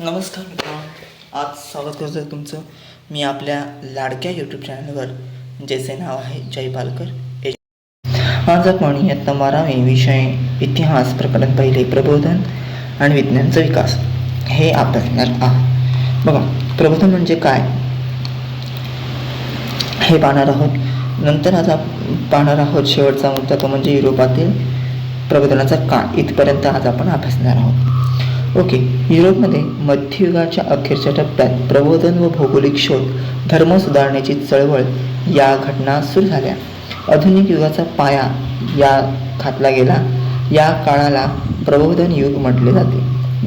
नमस्कार मित्रांनो आज स्वागत करतो आहे तुमचं. मी आपल्या लाडक्या यूट्यूब चॅनलवर ज्याचे नाव आहे जय पालकर आज आपण इयत्ता बारावी विषय इतिहास प्रकरण पहिले प्रबोधन आणि विज्ञानचा विकास. हे अभ्यासणार आहोत. बघा प्रबोधन म्हणजे काय? हे पाहणार आहोत. नंतर आज आपण पाहणार आहोत शेवटचा मुद्दा तो म्हणजे युरोपातील प्रबोधनाचा काळ. इथपर्यंत आज आपण अभ्यासणार आहोत. ओके. युरोपमध्ये मध्ययुगाच्या अखेरच्या टप्प्यात प्रबोधन व भौगोलिक शोध धर्म सुधारण्याची चळवळ या घटना सुरू झाल्या. आधुनिक युगाचा पाया या घातला गेला. या काळाला प्रबोधन युग म्हटले जाते.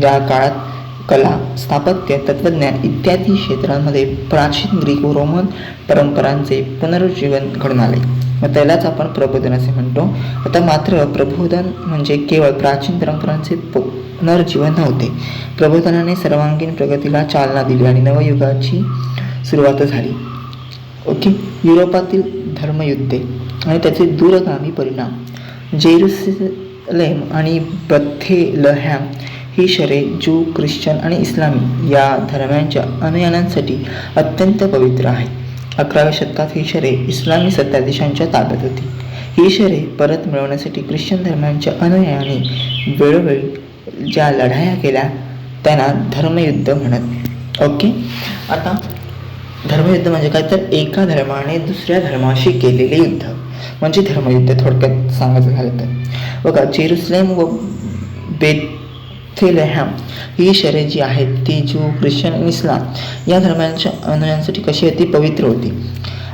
या काळात कला स्थापत्य तत्त्वज्ञान इत्यादी क्षेत्रांमध्ये प्राचीन ग्रीक व रोमन परंपरांचे पुनरुज्जीवन घडून आले. मग त्यालाच आपण प्रबोधन असे म्हणतो. आता मात्र प्रबोधन म्हणजे केवळ प्राचीन परंपरांचे पुनर्जीवन नव्हते. प्रबोधनाने सर्वांगीण प्रगतीला चालना दिली आणि नवयुगाची सुरुवात झाली. ओके युरोपातील धर्मयुद्धे आणि त्याचे दूरगामी परिणाम. जेरुसलेम आणि बथेलहॅम ही शहरे ज्यू ख्रिश्चन आणि इस्लामी या धर्मांच्या अनुयायांसाठी अत्यंत पवित्र आहेत. अकराव्या शतकात ही शहरे इस्लामी सत्ताधीशांच्या ताब्यात होती. ही शहरे परत मिळवण्यासाठी ख्रिश्चन धर्मांच्या अनुयायांनी वेळोवेळी ज्या लढाया केल्या त्यांना धर्मयुद्ध म्हणत. ओके? आता धर्मयुद्ध म्हणजे काय? तर एका धर्माने दुसऱ्या धर्माशी केलेले युद्ध. म्हणजे धर्मयुद्ध थोडक्यात सांगायचं झालं तर. बघा जेरुसलेम व बेथेलहॅम ही शहरे जी आहेत ती ज्यू ख्रिश्चन आणि इस्लाम या धर्मांच्या अनुयांसाठी कशी होती पवित्र होती.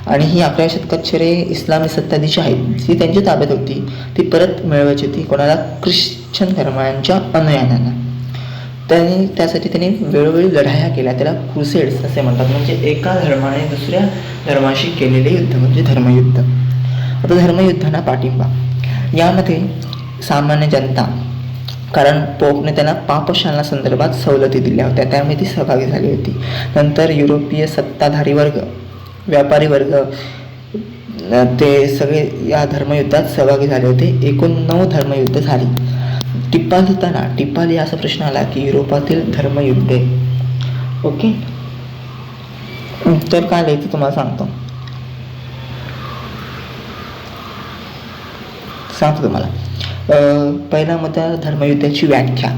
आणि ही अकराव्या शतकात शहरे इस्लामी सत्ताधीश आहेत जी त्यांच्या ताब्यात होती. ती परत मिळवायची होती कोणाला? ख्रिश्चन धर्मांच्या अनुयायांना. त्यांनी त्यासाठी त्यांनी वेळोवेळी लढाया केल्या. त्याला क्रुसेड्स असे म्हणतात. म्हणजे एका धर्माने दुसऱ्या धर्माशी केलेले युद्ध म्हणजे धर्मयुद्ध. आता धर्मयुद्धांना पाठिंबा. यामध्ये सामान्य जनता कारण पोपने त्यांना पापशालना संदर्भात सवलती दिल्या होत्या. त्यामुळे ती सहभागी झाली होती. नंतर युरोपीय सत्ताधारी वर्ग व्यापारी वर्ग ते सगळे या धर्मयुद्धात सहभागी झाले होते. एकूण नऊ धर्मयुद्ध झाली. टिप्पा होताना टिप्पाल या असा प्रश्न आला की युरोपातील धर्मयुद्धे ओके? तर काय लिहायचं तुम्हाला सांगतो. सांगतो तुम्हाला. पहिला मुद्दा धर्मयुद्धाची व्याख्या.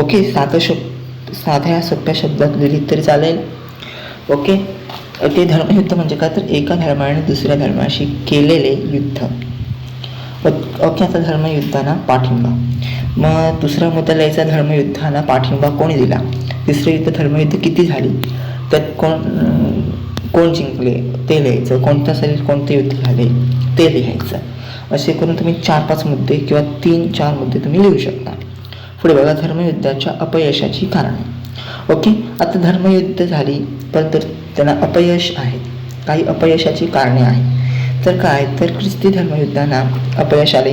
ओके साधं शब्द साध्या सोप्या शब्दात लिहिली तरी चालेल. ओके ते धर्मयुद्ध म्हणजे काय? तर एका धर्माने दुसऱ्या धर्माशी केलेले युद्ध. ओके आता धर्मयुद्धांना पाठिंबा. मग दुसरा मुद्दा लिहायचा धर्मयुद्धांना पाठिंबा कोणी दिला? तिसरे युद्ध धर्मयुद्ध किती झाली? त्यात कोण कोण जिंकले ते लिहायचं कोणत्या साली कोणते युद्ध झाले ते लिहायचं. असे करून तुम्ही चार पाच मुद्दे किंवा तीन चार मुद्दे तुम्ही लिहू शकता. पुढे बघा धर्मयुद्धाच्या अपयशाची कारणे. ओके आता धर्मयुद्ध झाली परंतु त्यांना अपयश आहे. काही अपयशाची कारणे आहेत. तर काय? तर ख्रिस्ती धर्मयुद्धांना अपयश आले.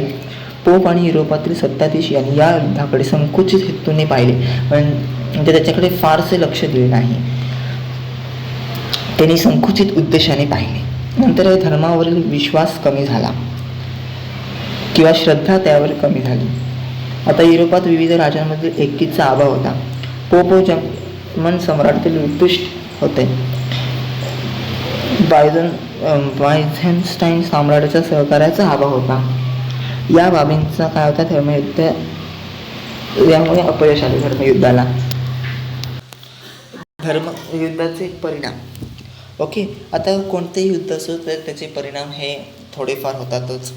पोप आणि युरोपातील सत्ताधीश यांनी या युद्धाकडे संकुचित हेतूने पाहिले. पण म्हणजे त्याच्याकडे फारसे लक्ष दिले नाही. त्यांनी संकुचित उद्देशाने पाहिले. नंतर हे धर्मावरील विश्वास कमी झाला. किंवा श्रद्धा त्यावर कमी झाली. आता युरोपात विविध राजांमधील एकीचा अभाव होता. पोप व जर्मन सम्राटातील उत्कृष्ट होते. बायझन बायझेनस्टाईन सम्राटाच्या सहकार्याचा अभाव होता. या बाबींचा काय होता धर्मयुद्ध यामुळे अपयश आले धर्मयुद्धाला. धर्मयुद्धाचे परिणाम. ओके आता कोणतेही युद्ध असो तर त्याचे परिणाम हे थोडेफार होतातच.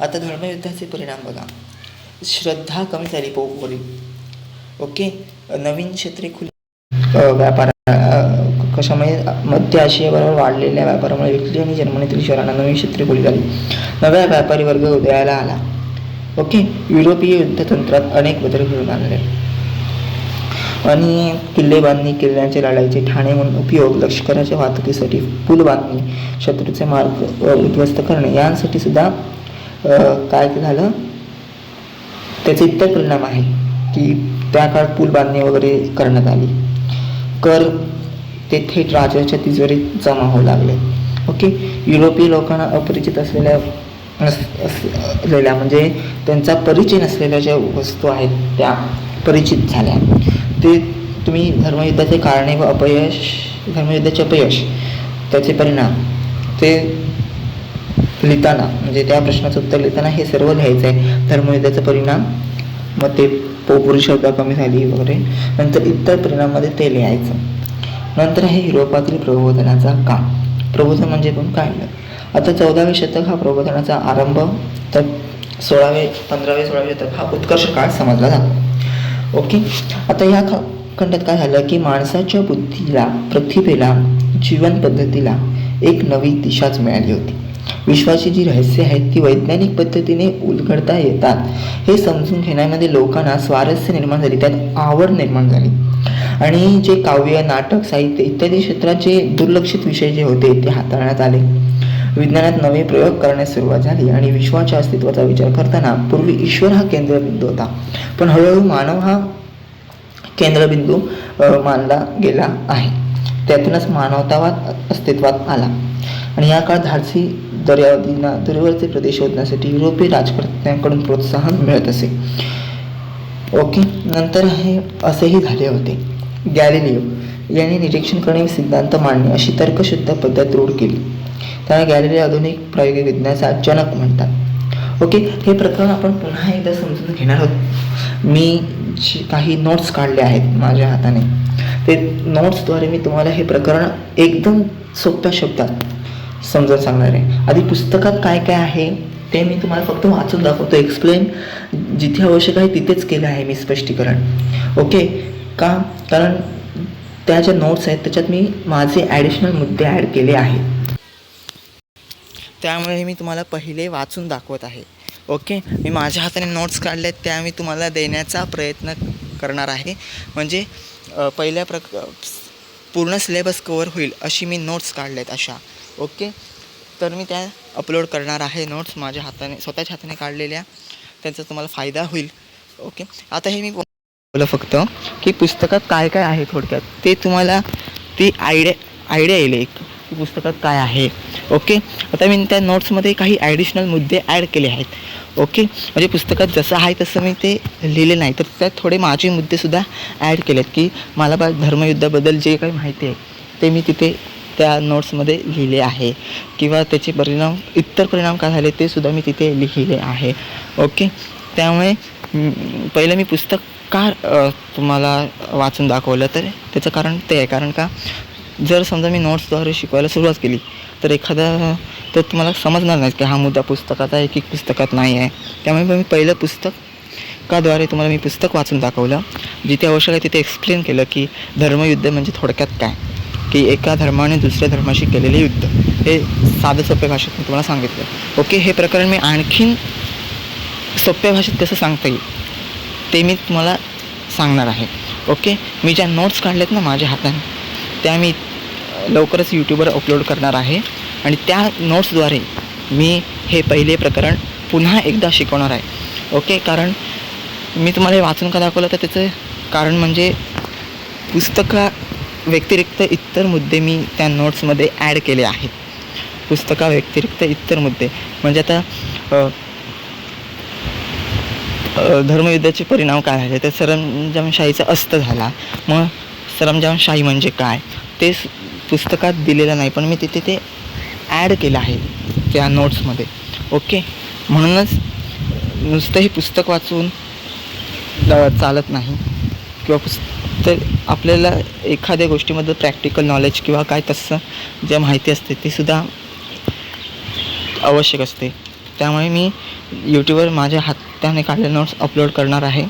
आता धर्मयुद्धाचे परिणाम बघा. श्रद्धा कमी झाली पोपवरील ओके नवीन क्षेत्रे खुली व्यापारा व्यापार कशामुळे मध्य आशियाबरोबर वाढलेल्या व्यापारामुळे इटली आणि जर्मनीतील शहरांना नवीन क्षेत्रे खुली झाली. नव्या व्यापारी वर्ग उदयाला आला. ओके युरोपीय युद्धतंत्रात अनेक बदल घडून आणले. आणि किल्ले बांधणी किल्ल्यांचे लढाईचे ठाणे म्हणून उपयोग लष्कराच्या वाहतुकीसाठी पूल बांधणी शत्रूचे मार्ग उद्ध्वस्त करणे यांसाठी सुद्धा काय झालं? त्याचे इतर परिणाम आहे की त्या काळात पूल बांधणी वगैरे करण्यात आली. कर ते थेट राजाच्या तिजोरीत जमा होऊ लागले. ओके? युरोपीय लोकांना अपरिचित असलेल्या अस- असलेल्या म्हणजे त्यांचा परिचय नसलेल्या ज्या वस्तू आहेत त्या परिचित झाल्या. ते तुम्ही धर्मयुद्धाचे कारणे व अपयश धर्मयुद्धाचे अपयश त्याचे परिणाम ते लिहिताना म्हणजे त्या प्रश्नाचं उत्तर लिहिताना हे सर्व लिहायचं आहे धर्मयुद्धाचा परिणाम मग ते पोपुरी शब्द कमी झाली वगैरे. नंतर इतर परिणाममध्ये ते लिहायचं. नंतर आहे युरोपातील प्रबोधनाचा काम प्रबोधन म्हणजे पण काय? आता चौदावे शतक हा प्रबोधनाचा आरंभ तर सोळावे पंधरावे सोळावे शतक हा उत्कर्ष काळ समजला जातो. ओके? आता या ख खंडात काय झालं की माणसाच्या बुद्धीला प्रतिभेला जीवन पद्धतीला एक नवी दिशाच मिळाली होती. विश्वाची जी रहस्य आहेत ती वैज्ञानिक पद्धतीने उलगडता येतात. हे समजून घेण्यामध्ये लोकांना स्वारस्य निर्माण झाली त्यात आवड निर्माण झाली. आणि जे काव्य नाटक साहित्य इत्यादी क्षेत्रात जे दुर्लक्षित विषय जे होते ते हाताळण्यात आले. विज्ञानात नवे प्रयोग करण्यास सुरुवात झाली आणि विश्वाच्या अस्तित्वाचा विचार करताना पूर्वी ईश्वर हा केंद्रबिंदू होता. पण हळूहळू मानव हा केंद्रबिंदू मानला गेला आहे. त्यातूनच मानवतावाद अस्तित्वात आला. आणि या काळात धाडसी दर्यावधींना दूरवरचे प्रदेश शोधण्यासाठी युरोपीय राजकर्त्यांकडून प्रोत्साहन मिळत असे. ओके नंतर हे असेही झाले होते. गॅलिलिओ यांनी निरीक्षण करणे सिद्धांत मांडणे अशी तर्कशुद्ध पद्धत रूढ केली. त्याला गॅलरी आधुनिक प्रायोगिक विज्ञानाचा जनक म्हणतात. ओके हे प्रकरण आपण पुन्हा एकदा समजून घेणार आहोत. मी जी काही नोट्स काढले आहेत माझ्या हाताने ते नोट्सद्वारे मी तुम्हाला हे प्रकरण एकदम सोप्या शब्दात समजावून सांगणार आहे. आधी पुस्तकात काय काय आहे ते मी तुम्हाला फक्त वाचून दाखवतो एक्सप्लेन जिथे आवश्यक आहे तिथेच केलं आहे मी स्पष्टीकरण. ओके का? कारण त्या ज्या नोट्स आहेत त्याच्यात मी माझे ॲडिशनल मुद्दे ॲड केले आहेत. त्यामुळे मी तुम्हाला पहिले वाचून दाखवत आहे. ओके? मी माझ्या हाताने नोट्स काढले आहेत त्या मी तुम्हाला देण्याचा प्रयत्न करणार आहे. म्हणजे पहिल्या प्रक पूर्ण सिलेबस कवर होईल अशी मी नोट्स काढल्या आहेत अशा. ओके? तर मी त्या अपलोड करणार आहे नोट्स माझ्या हाताने स्वतःच्या हाताने काढलेल्या. त्यांचा तुम्हाला फायदा होईल. ओके? आता हे मी बोला फक्त की पुस्तकात काय काय आहे थोडक्यात? ते तुम्हाला ती आयडिया आयडिया येईल एक. की पुस्तकात काय आहे? ओके? आता मी त्या नोट्समध्ये काही ॲडिशनल मुद्दे ॲड केले आहेत. ओके? म्हणजे पुस्तकात जसं आहे तसं मी ते लिहिले नाही. तर त्यात थोडे माझे मुद्देसुद्धा ॲड केले आहेत की मला बा धर्मयुद्धाबद्दल जे काही माहिती आहे ते मी तिथे त्या नोट्समध्ये लिहिले आहे. किंवा त्याचे परिणाम इतर परिणाम काय झाले ते सुद्धा मी तिथे लिहिले आहे. ओके? त्यामुळे पहिलं मी पुस्तक का तुम्हाला वाचून दाखवलं तर त्याचं कारण ते आहे. कारण का? जर समजा मी नोट्सद्वारे शिकवायला सुरुवात केली तर एखादा तर तुम्हाला समजणार नाही की हा मुद्दा पुस्तकात आहे की पुस्तकात नाही आहे. त्यामुळे मी पहिलं पुस्तकाद्वारे तुम्हाला मी पुस्तक वाचून दाखवलं जिथे आवश्यक आहे तिथे एक्सप्लेन केलं की धर्मयुद्ध म्हणजे थोडक्यात काय? की एका धर्माने दुसऱ्या धर्माशी केलेले युद्ध. हे साधं सोप्या भाषेत मी तुम्हाला सांगितलं. ओके हे प्रकरण मी आणखीन सोप्या भाषेत कसं सांगता येईल? ते मी तुम्हाला सांगणार आहे. ओके मी ज्या नोट्स काढल्यात ना माझ्या हाताने त्या मी लवकरच यूट्यूबवर अपलोड करणार आहे. आणि त्या नोट्सद्वारे मी हे पहिले प्रकरण पुन्हा एकदा शिकवणार आहे. ओके? कारण मी तुम्हाला हे वाचून का दाखवलं? तर त्याचं कारण म्हणजे पुस्तका व्यतिरिक्त इतर मुद्दे मी त्या नोट्समध्ये ॲड केले आहेत. पुस्तका व्यतिरिक्त इतर मुद्दे. म्हणजे आता धर्मयुद्धाचे परिणाम काय झाले? तर सरंजामशाहीचा अस्त झाला. मग सरमजामशाही म्हणजे काय? ते पुस्तकात दिलेलं नाही पण मी तिथे ते ॲड केलं आहे त्या नोट्समध्ये ओके म्हणूनच नुसतं हे पुस्तक वाचून चालत नाही. किंवा पुस्तक आपल्याला एखाद्या गोष्टीमध्ये प्रॅक्टिकल नॉलेज किंवा काय तसं जे माहिती असते ती सुद्धा आवश्यक असते. त्यामुळे मी यूट्यूबवर माझ्या हाताने काढलेले नोट्स अपलोड करणार आहे.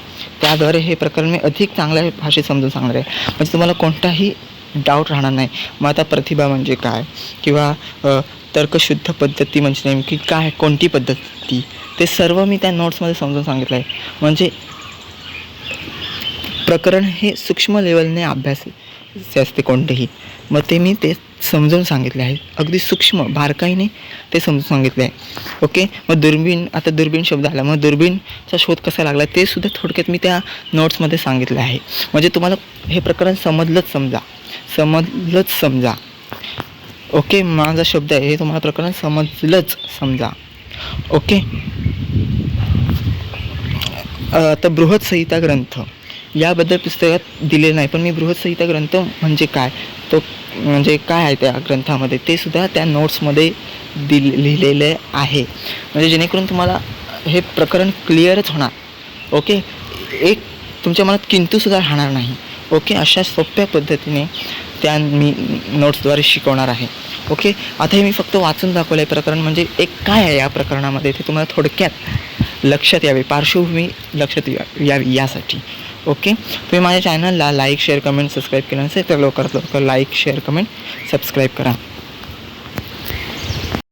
त्याद्वारे हे प्रकरण मी अधिक चांगल्या भाषेत समजून सांगणार आहे. म्हणजे तुम्हाला कोणताही डाऊट राहणार नाही. मग आता प्रतिभा म्हणजे काय? किंवा तर्कशुद्ध पद्धती म्हणजे नेमकी काय? कोणती पद्धती? ते सर्व मी त्या नोट्समध्ये समजून सांगितलं आहे म्हणजे प्रकरण हे सूक्ष्म लेवलने अभ्यासाचे असते कोणतेही. मग ते मी ते समजून सांगितले आहे. अगदी सूक्ष्म बारकाईने ते समजून सांगितले आहे. ओके मग दुर्बीण आता दुर्बीण शब्द आला. मग दुर्बीणचा शोध कसा लागला? ते सुद्धा थोडक्यात मी त्या नोट्समध्ये सांगितलं आहे. म्हणजे तुम्हाला हे प्रकरण समजलंच समजा. समजलंच समजा. ओके माझा शब्द आहे हे तुम्हाला प्रकरण समजलंच समजा. ओके आता बृहत संहिता ग्रंथ याबद्दल पुस्तकात दिले नाही पण मी बृहत्संहिता ग्रंथ म्हणजे काय? तो म्हणजे काय आहे त्या ग्रंथामध्ये? ते सुद्धा त्या नोट्समध्ये दिल लिहिलेले आहे. म्हणजे जेणेकरून तुम्हाला हे प्रकरण क्लिअरच होणार. ओके? एक तुमच्या मनात किंतूसुद्धा राहणार नाही. ओके? अशा सोप्या पद्धतीने त्या मी नोट्सद्वारे शिकवणार आहे. ओके? आता हे मी फक्त वाचून दाखवलं आहे प्रकरण म्हणजे एक काय आहे या प्रकरणामध्ये ते तुम्हाला थोडक्यात लक्षात यावे. पार्श्वभूमी लक्षात या यावी यासाठी. ओके? तुम्ही माझ्या चॅनलला लाईक शेअर कमेंट सबस्क्राईब केलं नसेल तर लवकरात लवकर लाईक शेअर कमेंट सबस्क्राईब करा.